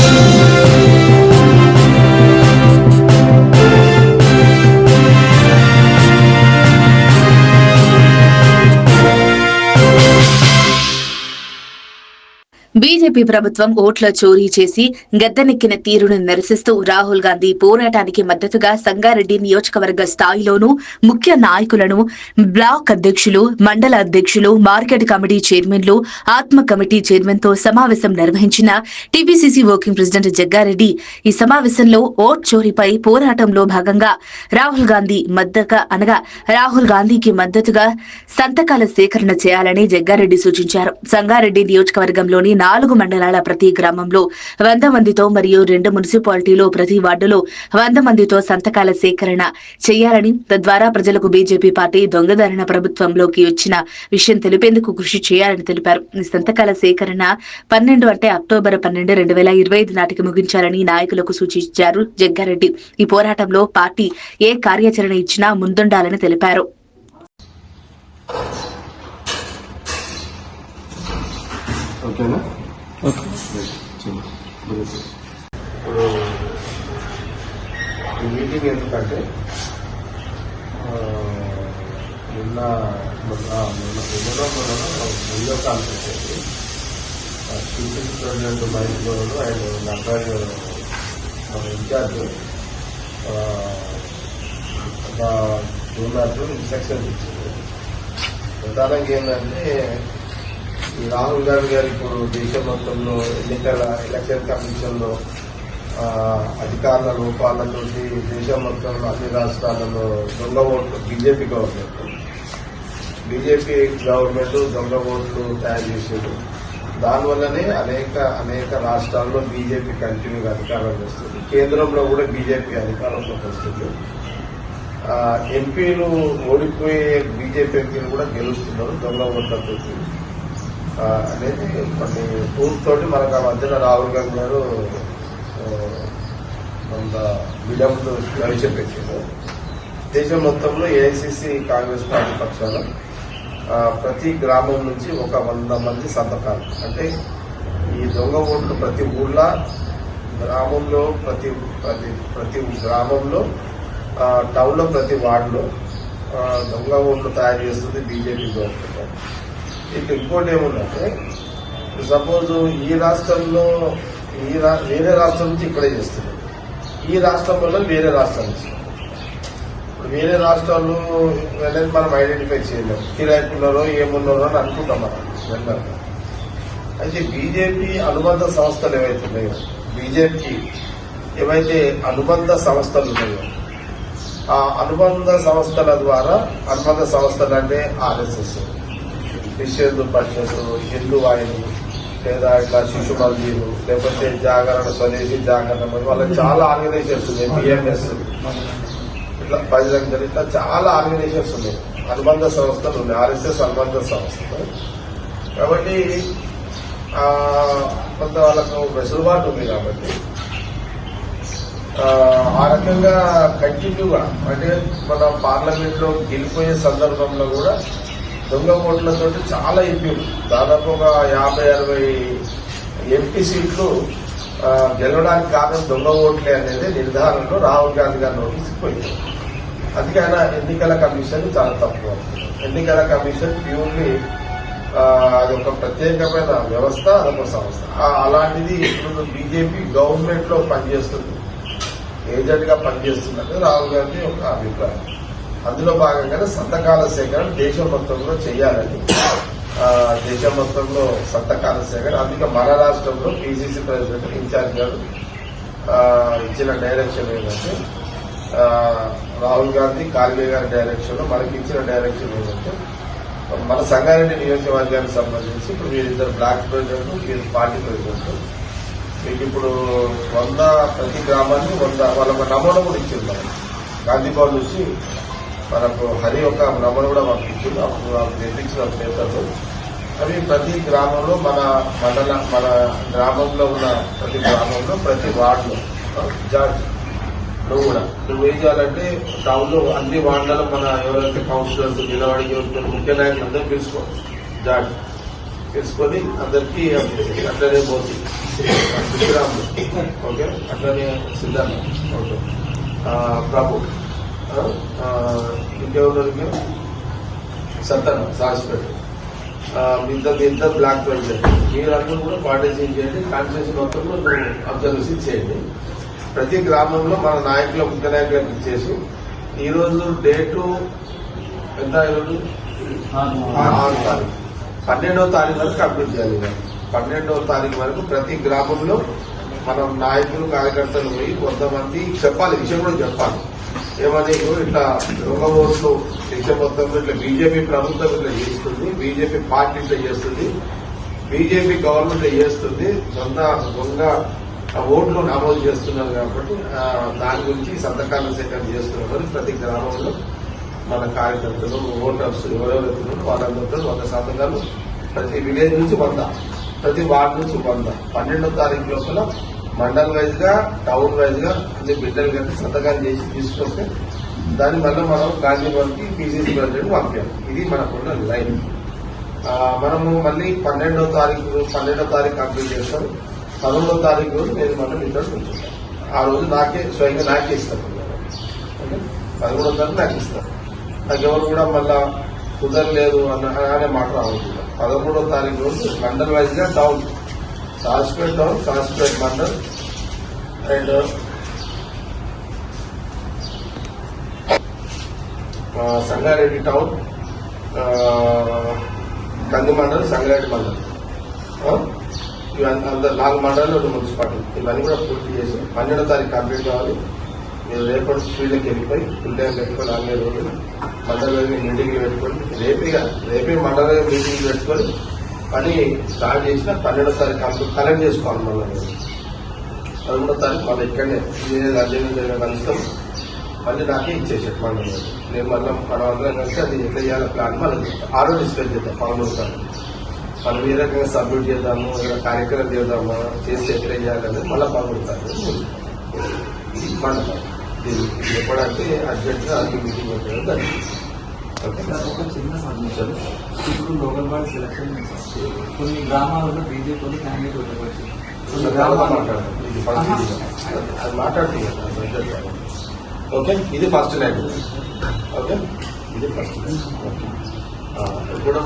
Thank you. BJP ప్రభుత్వం ఓట్ల చోరీ చేసి గద్దెనెక్కిన తీరును నిరసిస్తూ రాహుల్ గాంధీ పోరాటానికి మద్దతుగా సంగారెడ్డి నియోజకవర్గ స్థాయిలోనూ ముఖ్య నాయకులను బ్లాక్ అధ్యక్షులు మండల అధ్యక్షులు మార్కెట్ కమిటీ చైర్మన్లు ఆత్మ కమిటీ చైర్మన్తో సమావేశం నిర్వహించిన టీపీసీసీ వర్కింగ్ ప్రెసిడెంట్ జగ్గారెడ్డి ఈ సమావేశంలో ఓట్ చోరీపై పోరాటంలో భాగంగా రాహుల్ గాంధీ మద్దతుగా అనగా రాహుల్ గాంధీకి మద్దతుగా సంతకాల సేకరణ చేయాలని జగ్గారెడ్డి సూచించారు. సంగారెడ్డి నియోజకవర్గంలోని నాలుగు మండలాల ప్రతి గ్రామంలో వంద మందితో మరియు రెండు మున్సిపాలిటీలో ప్రతి వార్డులో వంద మందితో సంతకాల సేకరణ చేయాలని తద్వారా ప్రజలకు బీజేపీ పార్టీ దొంగదారిన ప్రభుత్వంలోకి వచ్చిన విషయం తెలిపేందుకు కృషి చేయాలని తెలిపారు. ఈ సంతకాల సేకరణ పన్నెండు అంటే అక్టోబర్ పన్నెండు రెండు వేల ఇరవై ఐదు నాటికి ముగించాలని నాయకులకు సూచించారు జగ్గారెడ్డి. ఈ పోరాటంలో పార్టీ ఏ కార్యాచరణ ఇచ్చినా ముందుండాలని తెలిపారు. ఓకేనా? ఇప్పుడు ఈ మీటింగ్ ఎందుకంటే నిన్న మొన్న మొన్న నిన్నలో మొన్న వీడియో కాన్ఫరెన్స్ అయింది teachers president Mahesh Goud and Nataraju మన ఇన్ఛార్జ్ ఆ, ఒక జూనియర్ ఇన్స్ట్రక్షన్స్ ఇచ్చింది ప్రధానంగా ఏంటంటే ఈ రాహుల్ గాంధీ గారు ఇప్పుడు దేశం మొత్తంలో ఎన్నికల ఎలక్షన్ కమిషన్లో అధికారుల లోపాలతో దేశం మొత్తంలో అన్ని రాష్ట్రాలలో దొంగ ఓట్లు బీజేపీ గవర్నమెంట్. బీజేపీ గవర్నమెంట్ దొంగ ఓట్లు తయారు చేసేది. దానివల్లనే అనేక అనేక రాష్ట్రాల్లో బీజేపీ కంటిన్యూగా అధికారంలోకి వస్తుంది. కేంద్రంలో కూడా బీజేపీ అధికారంలోకి వస్తుంది. ఎంపీలు ఓడిపోయే బీజేపీ ఎంపీలు కూడా గెలుస్తున్నారు దొంగ ఓట్లతో అనేది కొన్ని టూల్స్ తోటి మనకు ఆ మధ్యన రాహుల్ గాంధీ గారు ఆ, కొంత విడంతో ప్రవేశపెట్టారు దేశం మొత్తంలో ఏఐసిసి కాంగ్రెస్ పార్టీ పక్షాన ప్రతి గ్రామం నుంచి ఒక వంద మంది సంతకాలు. అంటే ఈ దొంగ ఓట్లు ప్రతి ఊళ్ళో గ్రామంలో ప్రతి ప్రతి ప్రతి గ్రామంలో టౌన్లో ప్రతి వార్డులో దొంగ ఓట్లు తయారు చేస్తుంది బీజేపీ గవర్నమెంట్. ఇక ఇంకోటి ఏముందంటే సపోజ్ ఈ రాష్ట్రంలో ఈ రా- వేరే రాష్ట్రం నుంచి ఇక్కడే చేస్తున్నారు ఈ రాష్ట్రం వల్ల వేరే రాష్ట్రం నుంచి ఇప్పుడు వేరే రాష్ట్రాలు అనేది మనం ఐడెంటిఫై చేయలేము. కిరాయికున్నారో ఏమున్నారో అని అనుకుంటాం మనం అయితే బీజేపీ అనుబంధ సంస్థలు ఏవైతే ఉన్నాయో బీజేపీ ఏవైతే అనుబంధ సంస్థలు ఉన్నాయో ఆ అనుబంధ సంస్థల ద్వారా అనుబంధ సంస్థలు అంటే ఆర్ఎస్ఎస్. నిషేధ హిందూ పరిషత్ హిందూ వాహిని లేదా ఇట్లా శిశు మందిరు లేకపోతే జాగరణ స్వదేశీ జాగరణ వాళ్ళకి చాలా ఆర్గనైజేషన్స్ ఉన్నాయి బిఎంఎస్ ఇట్లా ప్రజలందరూ ఇట్లా చాలా ఆర్గనైజేషన్స్ ఉన్నాయి అనుబంధ సంస్థలు ఉన్నాయి ఆర్ఎస్ఎస్ అనుబంధ సంస్థలు. కాబట్టి కొంత వాళ్ళకు వెసులుబాటు ఉంది కాబట్టి ఆ, రకంగా కంటిన్యూగా అంటే మన పార్లమెంట్లో గెలిపోయే సందర్భంలో కూడా దొంగ ఓట్లతో చాలా ఎంపీలు దాదాపు ఒక యాభై అరవై ఎంపీ సీట్లు గెలవడానికి కారణం దొంగ ఓట్లే అనేది నిర్ధారణలో రాహుల్ గాంధీ గారి నోటీస్ పోయింది. అందుకే ఆయన ఎన్నికల కమిషన్ చాలా తక్కువ. ఎన్నికల కమిషన్ ప్యూర్లీ అది ఒక ప్రత్యేకమైన వ్యవస్థ అదొక సంస్థ. అలాంటిది ఇప్పుడు బీజేపీ గవర్నమెంట్లో పనిచేస్తుంది. ఏజెంట్గా రాహుల్ గాంధీ ఒక అభిప్రాయం. అందులో భాగంగానే సంతకాల సేకరణ దేశం మొత్తంలో చేయాలని దేశం మొత్తంలో సంతకాల సేకరణ అందుకే మన రాష్ట్రంలో పీసీసీ ప్రెసిడెంట్ ఇన్ఛార్జ్ గారు ఇచ్చిన డైరెక్షన్ ఏంటంటే రాహుల్ గాంధీ ఖార్గే గారి డైరెక్షన్ మనకి ఇచ్చిన డైరెక్షన్ ఏంటంటే మన సంగారెడ్డి నియోజకవర్గానికి సంబంధించి ఇప్పుడు వీరిద్దరు బ్లాక్ ప్రెసిడెంట్ వీరు పార్టీ ప్రెసిడెంట్. మీకు ఇప్పుడు వంద ప్రతి గ్రామాన్ని వంద వాళ్ళ నమోదం కూడా ఇచ్చింది గాంధీ భవన్ నుంచి మనకు హరి ఒక భ్రమణ కూడా మాకు ఇచ్చింది అప్పుడు నాకు నిర్మించిన పేపర్లు అవి ప్రతి గ్రామంలో మన మండల మన గ్రామంలో ఉన్న ప్రతి గ్రామంలో ప్రతి వార్డులో జార్జ్ నువ్వు కూడా. నువ్వు ఏం చేయాలంటే టౌన్లో అన్ని వార్డులలో మన ఎవరైతే కౌన్సిలర్స్ నిలబడి ఉంటారు ముఖ్య నాయకులు అందరూ పిలుచుకో జార్జ్ తెలుసుకొని అందరికీ అట్లనే పోతుంది సిద్ధరాములు. ఓకే? అట్లనే సిద్ధార్థ ఓకే. ప్రభు. ఇంకెవరికి ఆ, ఇంకెవరు ఇంకా సత్తన సాస్పేట మీ ఇద్దరు ఇద్దరు బ్లాక్ బెల్ట్. మీరందరూ కూడా పార్టిసిపేట్ చేయండి కాన్స్టిట్యూషన్ మొత్తం నువ్వు అబ్జర్వేషన్ చేయండి. ప్రతి గ్రామంలో మన నాయకుల ముఖ్య నాయకులకు ఇచ్చేసి ఈరోజు డేటు ఎంత ఈరోజు ఆరు తారీఖు. పన్నెండవ తారీఖు వరకు కంప్లీట్ చేయాలి పన్నెండవ తారీఖు వరకు ప్రతి గ్రామంలో మనం నాయకులు కార్యకర్తలు పోయి కొంతమంది చెప్పాలి విషయం కూడా చెప్పాలి. ఏమని ఇట్లా దొంగ ఓట్లు దేశం మొత్తంలో ఇట్లా బీజేపీ ప్రభుత్వం ఇట్లా చేస్తుంది బీజేపీ పార్టీ ఇట్లా చేస్తుంది బీజేపీ గవర్నమెంట్ చేస్తుంది దొంగ దొంగ ఓట్లు నమోదు చేస్తున్నారు కాబట్టి దాని గురించి సంతకాల సేకరణ చేస్తున్నారు ప్రతి గ్రామంలో మన కార్యకర్తలు ఓటర్స్ ఎవరెవరు ఉన్నారో వాళ్ళందరితో వంద సంతకాలు ప్రతి విలేజ్ నుంచి వంద ప్రతి వార్డు నుంచి వంద. పన్నెండో తారీఖు లోపల మండల్ వైజ్గా టౌన్ వైజ్గా అన్ని బిడ్డలు కట్టి సంతకాలు చేసి తీసుకొస్తే దాన్ని మళ్ళీ మనం గాంధీభవన్కి పీసీసీ ప్రెసిడెంట్ పంపాం ఇది మనకున్న లైన్. మనము మళ్ళీ పన్నెండో తారీఖు రోజు- పన్నెండో తారీఖు కంప్లీట్ చేస్తాం. పదమూడో తారీఖు రోజు నేను మళ్ళీ మీతో ఆ రోజు నాకే స్వయంగా నాకే ఇస్తాను పదమూడో తారీఖు నాకు ఇస్తాను నాకెవరు కూడా మళ్ళా కుదరలేదు అన్న అనే మాట రావద్దు. పదమూడో తారీఖు రోజు మండల్ వైజ్గా town Saspet town Saspet mandal and Sangareddy town Kandi mandal Sangareddy mandal ఇవన్నీ అందరు నాలుగు మండలాలు రెండు మున్సిపాలిటీ ఇవన్నీ కూడా పూర్తి చేసి పన్నెండో తారీఖు కంప్లీట్ కావాలి. మీరు రేపటి స్పీడ్కి వెళ్ళిపోయి ఫుల్ టైం పెట్టుకొని నాలుగైదు రోజులు మండలం మీటింగ్లు పెట్టుకొని రేపే రేపే మండల మీటింగ్ పెట్టుకొని పని స్టార్ట్ చేసిన పన్నెండో తారీఖు కంప్లీట్ కలెక్ట్ చేసుకోవాలి మళ్ళీ. పదమూడో తారీఖు మళ్ళీ ఇక్కడనే నేను అర్జెంట్ కలుస్తాం మళ్ళీ నాకే ఇచ్చేసాడు మండలం నేను మళ్ళీ మనం అందరం కలిసి అది ఎట్లా చేయాలి ప్లాన్ మళ్ళీ చెప్తాం. ఆరో డిస్కస్ చేద్దాం పదమూడు తారీఖు. మనం ఏ రకంగా సబ్మిట్ చేద్దాము ఏదైనా కార్యక్రమం చేద్దాము చేసి ఎట్లా చేయాలనేది మళ్ళీ పదమూడు తారీఖు ఇది మండలం ఎప్పుడంటే అర్జెంట్గా అది మీటింగ్ పెట్టడం దాన్ని ఒక చిన్న సబ్మిషన్ ఇప్పుడు లోకల్ బాడీ సెలక్షన్ కొన్ని గ్రామాలలో బీజేపీ క్యాండిడేట్ ఉండవచ్చు కొన్ని గ్రామాలు ఇది అది మాట్లాడుతుంది ఓకే ఇది ఫస్ట్. లైన్ ఓకే ఇది ఫస్ట్. లైన్ ఓకే ఇప్పుడు